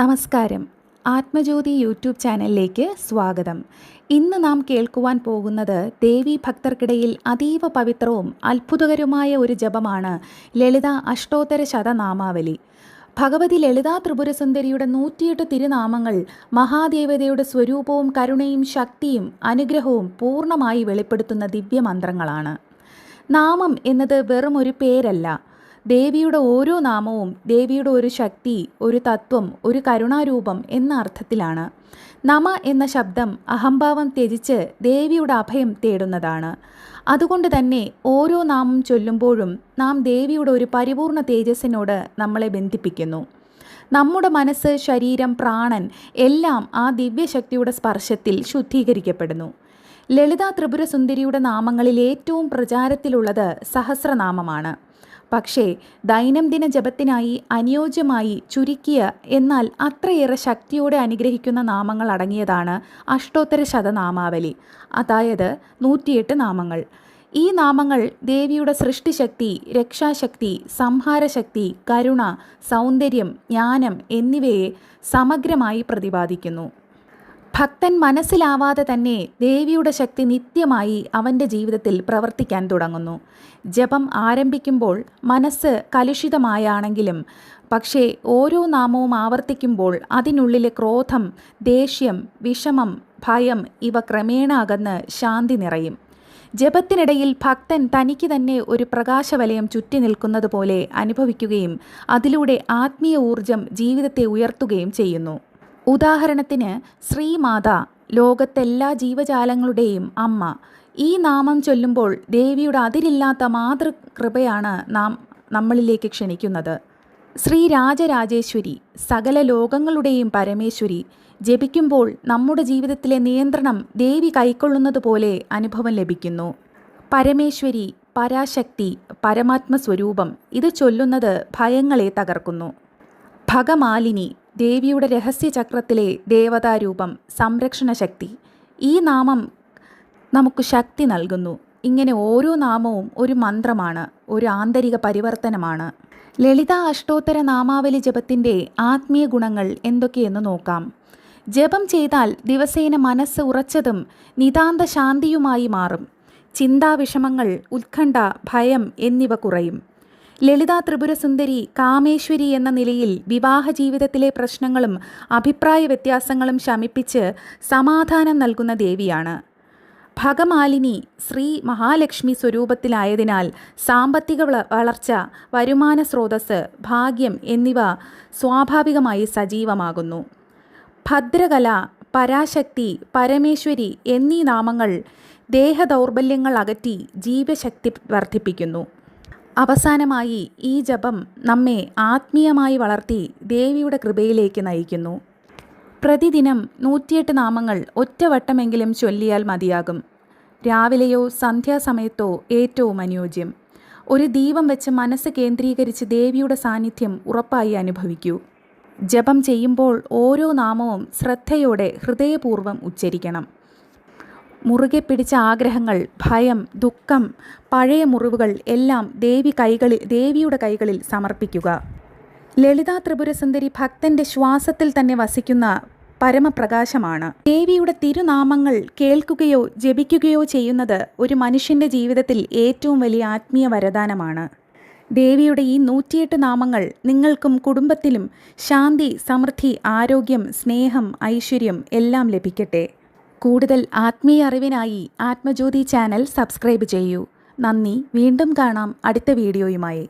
നമസ്കാരം. ആത്മജ്യോതി യൂട്യൂബ് ചാനലിലേക്ക് സ്വാഗതം. ഇന്ന് നാം കേൾക്കുവാൻ പോകുന്നത് ദേവി ഭക്തർക്കിടയിൽ അതീവ പവിത്രവും അത്ഭുതകരവുമായ ഒരു ജപമാണ് ലളിത അഷ്ടോത്തര ശതനാമാവലി. ഭഗവതി ലളിതാ ത്രിപുരസുന്ദരിയുടെ നൂറ്റിയെട്ട് തിരുനാമങ്ങൾ മഹാദേവതയുടെ സ്വരൂപവും കരുണയും ശക്തിയും അനുഗ്രഹവും പൂർണമായി വെളിപ്പെടുത്തുന്ന ദിവ്യമന്ത്രങ്ങളാണ്. നാമം എന്നത് വെറും ഒരു പേരല്ല. ദേവിയുടെ ഓരോ നാമവും ദേവിയുടെ ഒരു ശക്തി ഒരു തത്വം ഒരു കരുണാരൂപം എന്ന അർത്ഥത്തിലാണ്. നമ എന്ന ശബ്ദം അഹംഭാവം ത്യജിച്ച് ദേവിയുടെ അഭയം തേടുന്നതാണ്. അതുകൊണ്ട് തന്നെ ഓരോ നാമം ചൊല്ലുമ്പോഴും നാം ദേവിയുടെ ഒരു പരിപൂർണ തേജസ്സിനോട് നമ്മളെ ബന്ധിപ്പിക്കുന്നു. നമ്മുടെ മനസ്സ് ശരീരം പ്രാണൻ എല്ലാം ആ ദിവ്യശക്തിയുടെ സ്പർശത്തിൽ ശുദ്ധീകരിക്കപ്പെടുന്നു. ലളിത ത്രിപുരസുന്ദരിയുടെ നാമങ്ങളിൽ ഏറ്റവും പ്രചാരത്തിലുള്ളത് സഹസ്രനാമമാണ്. പക്ഷേ ദൈനംദിന ജപത്തിനായി അനുയോജ്യമായി ചുരുക്കിയ എന്നാൽ അത്രയേറെ ശക്തിയോടെ അനുഗ്രഹിക്കുന്ന നാമങ്ങൾ അടങ്ങിയതാണ് അഷ്ടോത്തര ശതനാമാവലി. അതായത് നൂറ്റിയെട്ട് നാമങ്ങൾ. ഈ നാമങ്ങൾ ദേവിയുടെ സൃഷ്ടിശക്തി രക്ഷാശക്തി സംഹാരശക്തി കരുണ സൗന്ദര്യം ജ്ഞാനം എന്നിവയെ സമഗ്രമായി പ്രതിപാദിക്കുന്നു. ഭക്തൻ മനസ്സിലാവാതെ തന്നെ ദേവിയുടെ ശക്തി നിത്യമായി അവന്റെ ജീവിതത്തിൽ പ്രവർത്തിക്കാൻ തുടങ്ങുന്നു. ജപം ആരംഭിക്കുമ്പോൾ മനസ്സ് കലുഷിതമായാണെങ്കിലും പക്ഷേ ഓരോ നാമവും ആവർത്തിക്കുമ്പോൾ അതിനുള്ളിലെ ക്രോധം ദേഷ്യം വിഷമം ഭയം ഇവ ക്രമേണ അകന്ന് ശാന്തി നിറയും. ജപത്തിനിടയിൽ ഭക്തൻ തനിക്ക് തന്നെ ഒരു പ്രകാശവലയം ചുറ്റി നിൽക്കുന്നത് പോലെ അനുഭവിക്കുകയും അതിലൂടെ ആത്മീയ ഊർജം ജീവിതത്തെ ഉയർത്തുകയും ചെയ്യുന്നു. ഉദാഹരണത്തിന് ശ്രീമാത ലോകത്തെല്ലാ ജീവജാലങ്ങളുടെയും അമ്മ. ഈ നാമം ചൊല്ലുമ്പോൾ ദേവിയുടെ അതിരില്ലാത്ത മാതൃകൃപയാണ് നാം നമ്മളിലേക്ക് ക്ഷണിക്കുന്നത്. ശ്രീ രാജരാജേശ്വരി സകല ലോകങ്ങളുടെയും പരമേശ്വരി ജപിക്കുമ്പോൾ നമ്മുടെ ജീവിതത്തിലെ നിയന്ത്രണം ദേവി കൈക്കൊള്ളുന്നത് പോലെ അനുഭവം ലഭിക്കുന്നു. പരമേശ്വരി പരാശക്തി പരമാത്മസ്വരൂപം ഇത് ചൊല്ലുന്നത് ഭയങ്ങളെ തകർക്കുന്നു. ഭഗമാലിനി ദേവിയുടെ രഹസ്യചക്രത്തിലെ ദേവതാരൂപം സംരക്ഷണ ശക്തി ഈ നാമം നമുക്ക് ശക്തി നൽകുന്നു. ഇങ്ങനെ ഓരോ നാമവും ഒരു മന്ത്രമാണ് ഒരു ആന്തരിക പരിവർത്തനമാണ്. ലളിത അഷ്ടോത്തര നാമാവലി ജപത്തിന്റെ ആത്മീയ ഗുണങ്ങൾ എന്തൊക്കെയെന്ന് നോക്കാം. ജപം ചെയ്താൽ ദിവസേന മനസ്സ് ഉറച്ചതും നിതാന്ത ശാന്തിയുമായി മാറും. ചിന്താവിഷമങ്ങൾ ഉത്കണ്ഠ ഭയം എന്നിവ കുറയും. ലളിത ത്രിപുരസുന്ദരി കാമേശ്വരി എന്ന നിലയിൽ വിവാഹ ജീവിതത്തിലെ പ്രശ്നങ്ങളും അഭിപ്രായ വ്യത്യാസങ്ങളും ശമിപ്പിച്ച് സമാധാനം നൽകുന്ന ദേവിയാണ്. ഭഗമാലിനി ശ്രീ മഹാലക്ഷ്മി സ്വരൂപത്തിലായതിനാൽ സാമ്പത്തിക വളർച്ച വരുമാന സ്രോതസ് ഭാഗ്യം എന്നിവ സ്വാഭാവികമായി സജീവമാകുന്നു. ഭദ്രകല പരാശക്തി പരമേശ്വരി എന്നീ നാമങ്ങൾ ദേഹദൗർബല്യങ്ങൾ അകറ്റി ജീവശക്തി വർദ്ധിപ്പിക്കുന്നു. അവസാനമായി ഈ ജപം നമ്മെ ആത്മീയമായി വളർത്തി ദേവിയുടെ കൃപയിലേക്ക് നയിക്കുന്നു. പ്രതിദിനം നൂറ്റിയെട്ട് നാമങ്ങൾ ഒറ്റവട്ടമെങ്കിലും ചൊല്ലിയാൽ മതിയാകും. രാവിലെയോ സന്ധ്യാസമയത്തോ ഏറ്റവും അനുയോജ്യം. ഒരു ദീപം വെച്ച് മനസ്സ് കേന്ദ്രീകരിച്ച് ദേവിയുടെ സാന്നിധ്യം ഉറപ്പായി അനുഭവിക്കൂ. ജപം ചെയ്യുമ്പോൾ ഓരോ നാമവും ശ്രദ്ധയോടെ ഹൃദയപൂർവം ഉച്ചരിക്കണം. മുറുകെ പിടിച്ച ആഗ്രഹങ്ങൾ ഭയം ദുഃഖം പഴയ മുറിവുകൾ എല്ലാം ദേവി കൈകളിൽ ദേവിയുടെ കൈകളിൽ സമർപ്പിക്കുക. ലളിതാ ത്രിപുരസുന്ദരി ഭക്തന്റെ ശ്വാസത്തിൽ തന്നെ വസിക്കുന്ന പരമപ്രകാശമാണ്. ദേവിയുടെ തിരുനാമങ്ങൾ കേൾക്കുകയോ ജപിക്കുകയോ ചെയ്യുന്നത് ഒരു മനുഷ്യന്റെ ജീവിതത്തിൽ ഏറ്റവും വലിയ ആത്മീയ വരദാനമാണ്. ദേവിയുടെ ഈ നൂറ്റിയെട്ട് നാമങ്ങൾ നിങ്ങൾക്കും കുടുംബത്തിലും ശാന്തി സമൃദ്ധി ആരോഗ്യം സ്നേഹം ഐശ്വര്യം എല്ലാം ലഭിക്കട്ടെ. കൂടുതൽ ആത്മീയ അറിവിനായി ആത്മജ്യോതി ചാനൽ സബ്സ്ക്രൈബ് ചെയ്യൂ. നന്ദി വീണ്ടും കാണാം അടുത്ത വീഡിയോയുമായി.